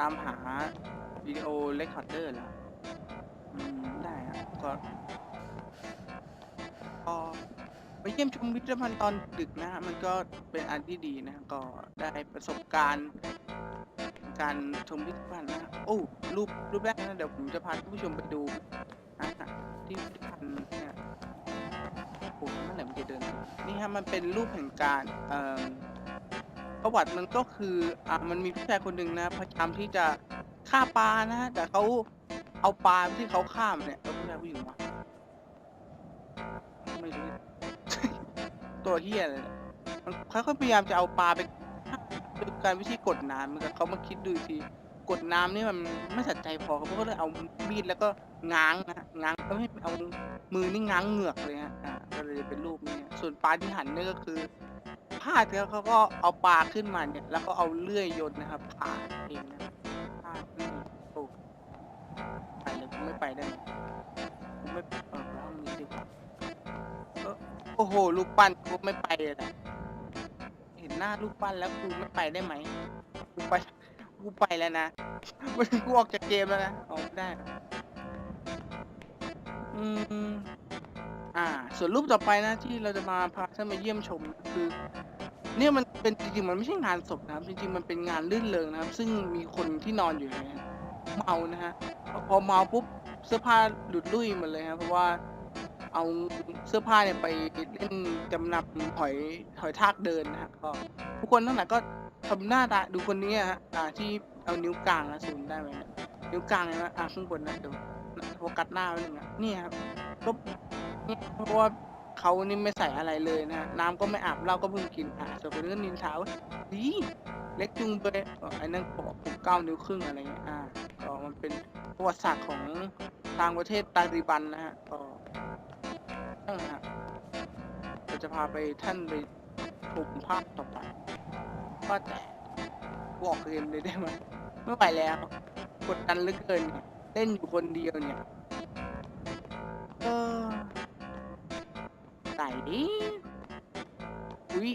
ตามหาวิดีโอเรคคอร์เดอร์แล้วอืมได้ฮะก็ก็ไปเยี่ยมชมพิพิธภัณฑ์ตอนดึกนะฮะมันก็เป็นอันที่ดีนะก็ได้ประสบการณ์การชมพิพิธภัณฑ์นะโอ้รูปรูปแรกนะเดี๋ยวผมจะพาท่านผู้ชมไปดูนะฮะที่พิพิธภัณฑ์เนี่ยโอ้เมื่อไหร่มันจะเดิน นี่ฮะมันเป็นรูปแห่งการเอ่อ ประวัติมันก็คืออ่ามันมีผู้ชายคนหนึ่งนะพยายามที่จะฆ่าปลานะฮะแต่เขาเอาปลาที่เขาฆ่ามาเนี่ยแล้วผู้ชายผู้หญิงวะไม่รู้ ตัวเฮียเลยเนี่ยมันเขาก็พยายามจะเอาปลาไปฆ่าโดยการวิธีกดน้ำมันก็เขามาคิดดูอีกทีกดน้ำนี่มันไม่สัดใจพอเขาก็เลยเอามีดแล้วก็ง้างนะฮะง้างก็ไม่เอามือนี่ง้างเหงือกเลยฮะอ่าก็เลยเป็นรูปนี้ส่วนปลาที่หันนี่ก็คือ พาดแล้วเขาก็เอาปลาขึ้นมาเนี่ย แล้วก็เอาเลื่อยยนต์นะครับผ่าเองนะพาดนี่โอ้ไปเลยไม่ไปได้ไมกูไม่เออห้องนี้ดีกว่าเออโอ้โหลูกปั้นกูไม่ไปเลยนะเห็นหน้าลูกปั้นแล้วกูไม่ไปได้ไหมกูไปกูไปแล้วนะกูออกจากเกมแล้วนะออกได้ อืมอ่า ส่วนรูปต่อไปนะที่เราจะมาพาท่านมาเยี่ยมชม คือ เนี่ยมันเป็นจริงๆมันไม่ใช่งานศพนะครับ จริง ๆ มันเป็นงานลื่นเริงนะครับ ซึ่งมีคนที่นอนอยู่เนี่ยเมานะฮะพอเมาปุ๊บเสื้อผ้าหลุดลุ่ยหมดเลยครับเพราะว่าเอาเสื้อผ้าเนี่ยไปเล่นจำนำหอยหอยทากเดินนะฮะก็ทุกคนทั้งหลายก็ทำหน้าตาดูคนนี้ฮะอ่าที่เอานิ้วกลางนะซูมได้ไหมนิ้วกลางเห็นะอ่าข้างบนนะเดี๋ยวโฟกัสหน้าไว้หนึ่งอะนี่ครับก็เพราะว่า เขานี่ไม่ใส่อะไรเลยนะฮะน้ำก็ไม่อาบเหล้าก็เพิ่งกินอะส่วนคนนี้ก็นินทาว่าดีเล็กจุงเบยเออไอ้นั่นบอกผมเก้านิ้วครึ่งอะไรเงี้ยอ่าก็มันเป็นประวัติศาสตร์ของทางประเทศตาลิบันนะฮะก็นั่นแหละฮะเราจะพาไปท่านไปชมภาพต่อไปว่าแต่บอกเกมเลยได้ไหมไม่ไหวแล้วกดดันเหลือเกินเนี่ยเล่นอยู่คนเดียวเนี่ยเออ ดิอุ้ย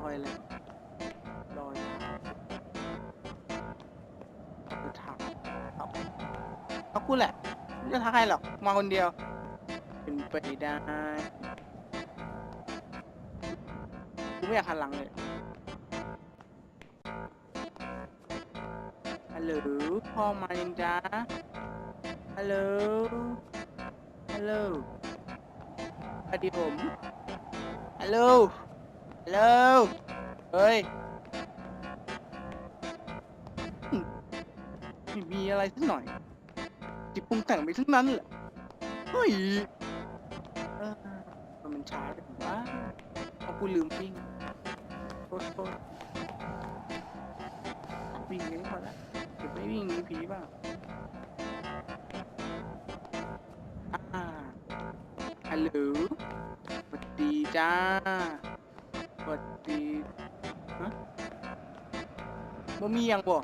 ลอยเลยลอยเอาถามเอาเอากูแหละไม่จะทักใครหรอก มาคนเดียว เป็นไปได้กูไม่อยากหันหลังเลยฮัลโหลพ่อมายังจ้าฮัลโหลฮัลโหล วัสดีผมฮัลโหลฮัลโหลเฮ้ยมไม่มีอะไรสักหน่อยจิปรุงแต่งไปทั้งนั้นแหละเฮ้ยเออมันช้าจังวะเอากูลืมปิ้งโทษโทษวิ่งนี้พอละเก็บไม่วิ่งหนีผีบ้างอ่าฮัลโหล จ้าสวัสดีฮะบ่มีอย่างบ่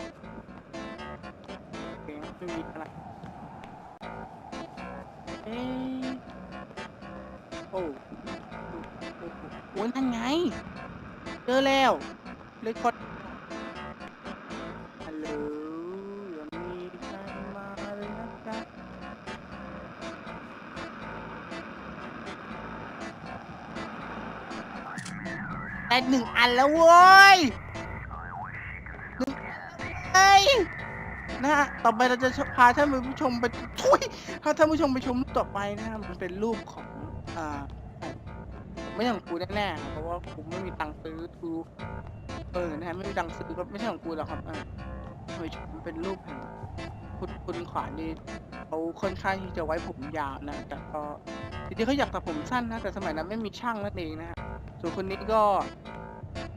โอเคไม่มีอะไรเอ๊โอ้โอ้โอ้โอ้นั่นไง เจอแล้วเลยกด ได้หนึ่งอันแล้วเว้ยหนึ่งเอ้ยนะฮะต่อไปเราจะพาท่านผู้ชมไปทุยถ้าท่านผู้ชมไปชมรูปต่อไปนะฮะมันเป็นรูปของอ่าไม่ใช่ของกูแน่ๆครับเพราะว่ากูไม่มีตังค์ซื้อกูเออนะฮะไม่มีตังค์ซื้อก็ไม่ใช่ของกูหรอกครับอ่าไปชมเป็นรูปแห่งคุณคุณขวานนี่เขาค่อนข้างที่จะไว้ผมยาวนะแต่ก็จริงๆเขาอยากตัดผมสั้นนะแต่สมัยนั้นไม่มีช่างนั่นเองนะฮะ ส่วนคนนี้ก็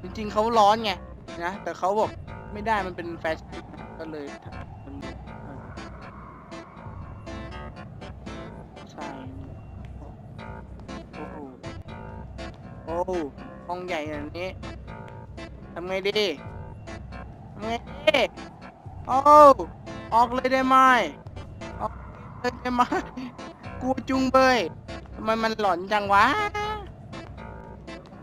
จริงๆเขาร้อนไงนะแต่เขาบอกไม่ได้มันเป็นแฟชั่นก็เลยมันใช่โอ้โหโอ้ห้องใหญ่แบบนี้ทำไงดีทำไงดีโอ้ออกเลยได้ไหมออกเลยได้ไหมกลัวจุงเบยทำไมมันหลอนจังวะ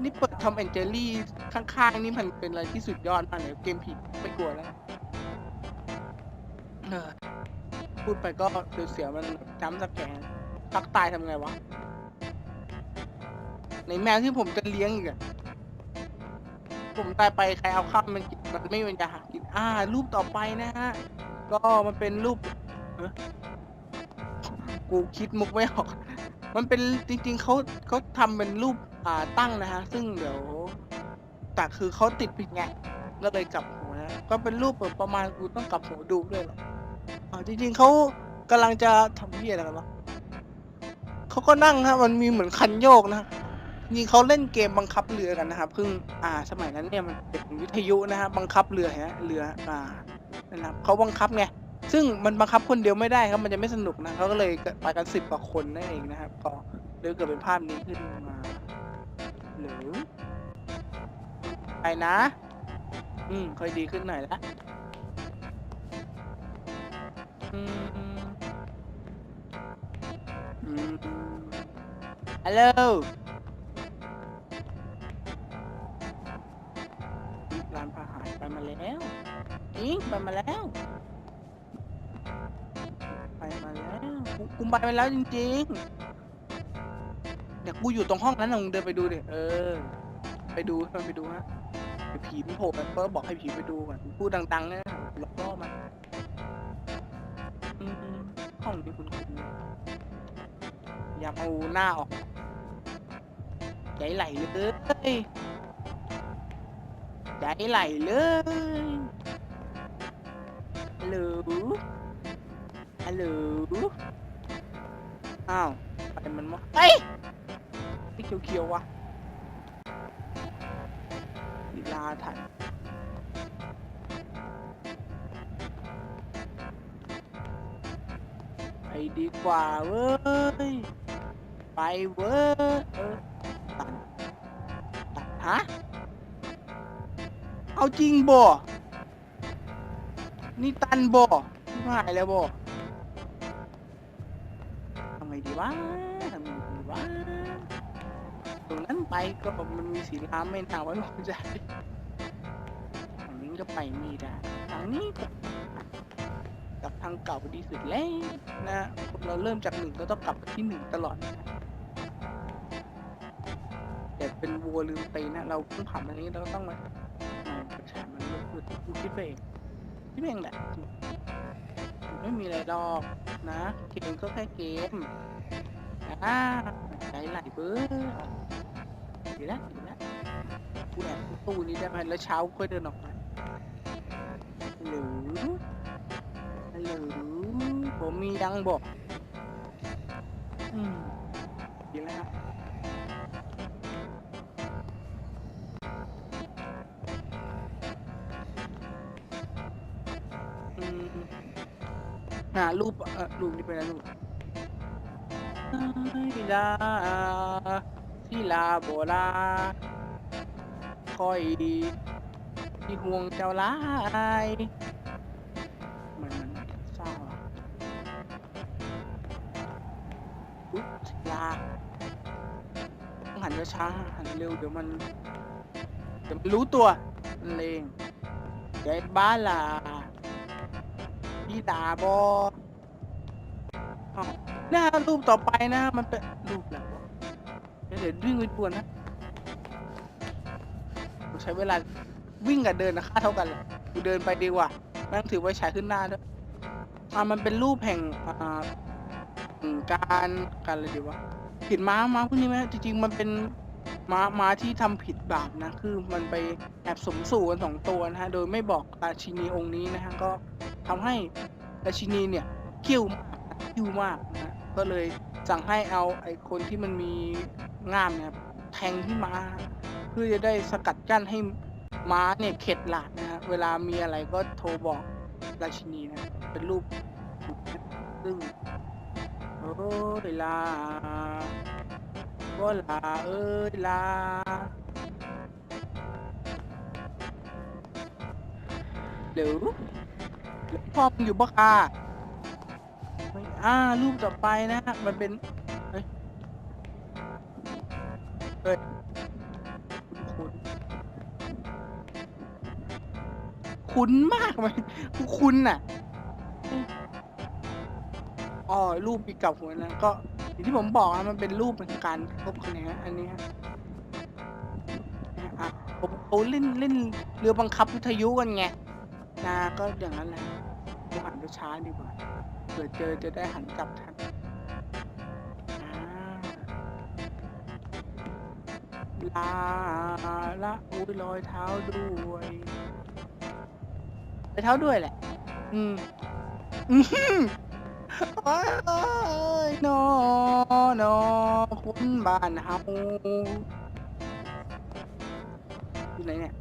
นี่เปิดทอมแอนเจอรี่ข้างๆ นี่มันเป็นอะไรที่สุดยอดมากเลยเกมผีไม่กลัวแล้วเออพูดไปก็เสียวๆมันจำสแกนตักตายทำไงวะ ในแมวที่ผมจะเลี้ยงอีกอะผมตายไปใครเอาข้าวมันกินมันไม่มีจะหากินอ่า รูปต่อไปนะฮะ ก็มันเป็นรูปกูคิดมุกไม่ออก มันเป็นจริง ๆเขาเขาทำเป็นรูป อ่าตั้งนะฮะ ซึ่งเดี๋ยวแต่คือเขาติดผิดไงก็เลยกลับหัวนะก็เป็นรูปแบบประมาณกูต้องกลับหัวดูด้วยหรออ่าจริงๆเขากำลังจะทำเพี้ยอะไรกันวะเขาก็นั่งฮะมันมีเหมือนคันโยกนะจริงๆเขาเล่นเกมบังคับเรือกันนะครับเพิ่งอ่า สมัยนั้นเนี่ยมันเป็นวิทยุนะฮะบังคับเรือฮะเรืออ่านะครับเขาบังคับไงซึ่งมันบังคับคนเดียวไม่ได้ครับมันจะไม่สนุกนะเขาก็เลยไปกันสิบกว่าคนนั่นเองนะครับก็เลยเกิดเป็นภาพนี้ขึ้นมา หรือไปนะ อืม ค่อยดีขึ้นหน่อยละอืมอืมฮัลโหลร้านอาหารไปมาแล้วนี่ไปมาแล้ว ไปมาแล้ว กูไปมาแล้วจริง ๆ กูอยู่ตรงห้องนั้นนะมึงเดินไปดูดิ เออ ไปดูไปดูฮะเดี๋ยวผีมันโผล่ไปก็บอกให้ผีไปดูก่อนพูดดังๆนะหลอกล่อมันอืมห้องนี้คุณคุณอย่าเอาหน้าออกใจไหลเลยใจไหลเลยฮัลโหลฮัลโหลอ้าวไปมันมาเฮ้ย ไอ้เขียวๆวะลีลาทันไปดีกว่าเว้ย ไปเว้ยเออตันตันฮะ เอาจริงบ่ นี่ตันบ่ไม่หายแล้วบ่ทำไงดีวะ ตรงนั้นไปก็มันมีสีน้ำไม่น่าไว้วางใจทางนี้ก็ไปม่ได้ทางนี้ก็กับทางเก่าดีสุดแล้วนะเราเริ่มจากหนึ่งเราต้องกลับไปที่หนึ่งตลอดนะแต่เป็นวัวลืมตีนะ เราเพิ่งผ่านมานี้เราก็ต้องมาประชามันเลือกพูดกูคิดไปเองคิดไปเองแหละไม่มีอะไรหรอกนะเกมก็แค่เกมอ่า ไหลเบ้อดีแล้วดีแล้วกูแอบตู้นี้ได้ไหมแล้วเช้าค่อยเดินออกมาหรือหรือผมมียังบอกอืมดีแล้วฮะอืมหารูปเออรูปนี้ไปแล้วรูป ลาศิลาโบราคอยที่ห่วงเจ้าลายมันมันเศร้าอะอุ๊ยลาต้องหันช้าหันเร็วเดี๋ยวมันเดี๋ยวมันรู้ตัวมันเลงใจบ้าล่ะพี่ตาบอ หน้ารูปต่อไปนะมันเป็นรูปอะไรวเดี๋ยวเดี๋ยววิ่งไปปวนนะกูใช้เวลาวิ่งกับเดินนะค่าเท่ากันเลยกูเดินไปดีกว่าแม่งถือไว้ฉายขึ้นหน้าด้วยอ่ามันเป็นรูปแห่งอ่าการการอะไรดีวะผิดม้าม้าพวกนี้ไหมจริงๆมันเป็นม้าม้าที่ทำผิดบาปนะ คือมันไปแอบสมสู่กันสองตัวนะฮะ โดยไม่บอกราชินีองค์นี้นะฮะ ก็ทำให้ราชินีเนี่ยคิ้วมากคิ้วมากนะ ก็เลยสั่งให้เอาไอ้คนที่มันมีง่ามเนี่ยแทงที่ม้า เพื่อจะได้สกัดกั้นให้ม้าเนี่ยเข็ดหลาดนะฮะเวลามีอะไรก็โทรบอกราชินีนะเป็นรูปซึ่งโอ้ยลาก็ลาเอ้ยลาหรือพ่อมอยู่ปะค่ะ อ่า รูปต่อไปนะฮะมันเป็นเฮ้ยเฮ้ยคุณคุ้นมากไหมคุณน่ะอ๋อรูปปีกับหัวนะก็อย่างที่ผมบอกอะมันเป็นรูปเป็นการพบคะแนนอันนี้ฮะอะผมเขาเล่นเล่นเรือบังคับวิทยุกันไงนะก็อย่างนั้นแหละผมหันไปช้าดีกว่า ผื่อเจอจะได้หันกลับทันลาละอุ้ยรอยเท้าด้วยรอยเท้าด้วยแหละ อืมอืมโอ้ยโนอนอคนบ้านเฮาอยู่ไหนเนี่ย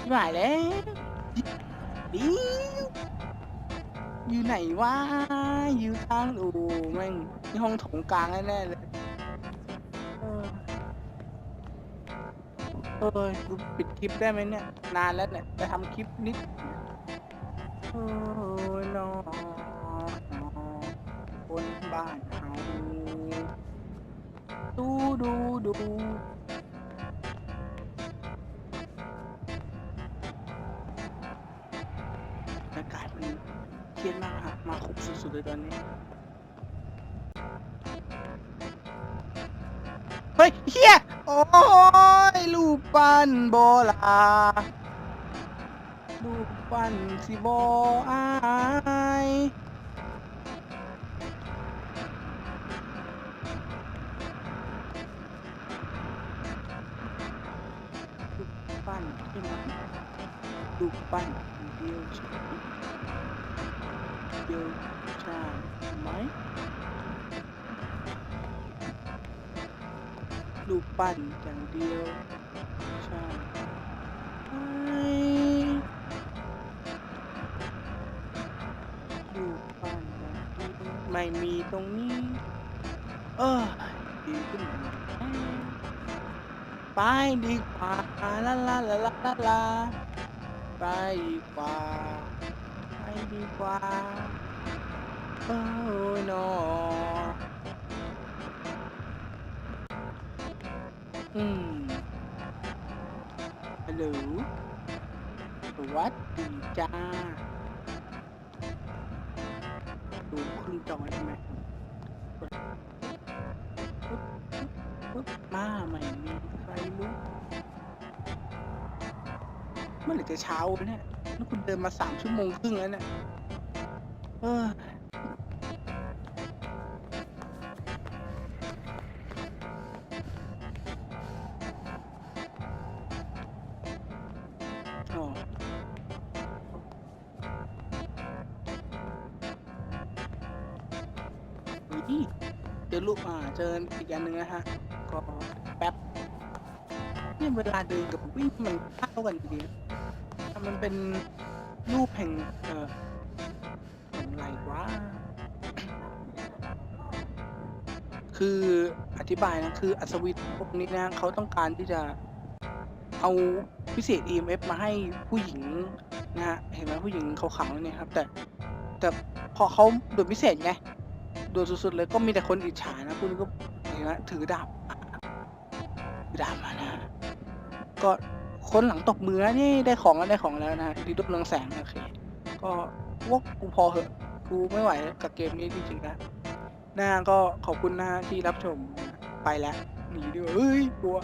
ที่หายแล้วดิว อยู่ไหนวะอยู่ทางอูแม่งที่ห้องโถงกลางแน่ๆเลยเออเออกูปิดคลิปได้ไหมเนี่ย นานแล้วเนี่ยจะทำคลิปนิดโอ้ยนอนอคนบ้านเฮาดูดูดู คุกสุดๆเลยตอนนี้เฮ้ยเฮียโอ้ยลูกปั้นโบราลูกปั้นสิบอายลูกปั้นใช่ไหมลูกปั้นเดียวช่ไหม เดียวใช่ไหมลูกปั้นอย่างเดียวใช่ไหมอยู่บ้านนะไม่มีตรงนี้ เออดีขึ้นไปดีกว่าลาลาลาลาลาไปดีกว่า ดีกว่าโอ้ยนออืมฮัลโหลสวัสดีจ้าดูครึ่งจอใช่ไหมปึ๊บปึ๊บมาไม่มีใครรู้ มื่อไหร่จะเช้าเนี่ยนี่คุณเดินมาสามชั่วโมงครึ่งแล้วเนี่ยเอออ๋อนี่เจอรูปอ่าเจออีกอันหนึ่งนะฮะ ก็แป๊บ เนี่ยเวลาเดินกับวิ่งมันเข้ากันดีนะถ้า มันเป็นรูปแห่งเออแห่งไรวะคืออธิบายนะคืออัศวินพวกนี้นะเขาต้องการที่จะเอาพิเศษ EMF มาให้ผู้หญิงนะฮะเห็นไหมผู้หญิงขาวๆเนี่ยครับ แต่แต่พอเขาโดดพิเศษไงโดดสุดๆเลยก็มีแต่คนอิจฉานะคุณก็เห็นไหมถือดาบถือดาบมานะก็ คนหลังตกมือนะนี่ได้ของแล้วได้ของแล้วนะดีดุกเรืองแสงโอเคก็วกกูพอเหอะกูไม่ไหวกับเกมนี้จริงๆนะนะก็ขอบคุณนะที่รับชมไปแล้วหนีดีกว่าเฮ้ยกลัว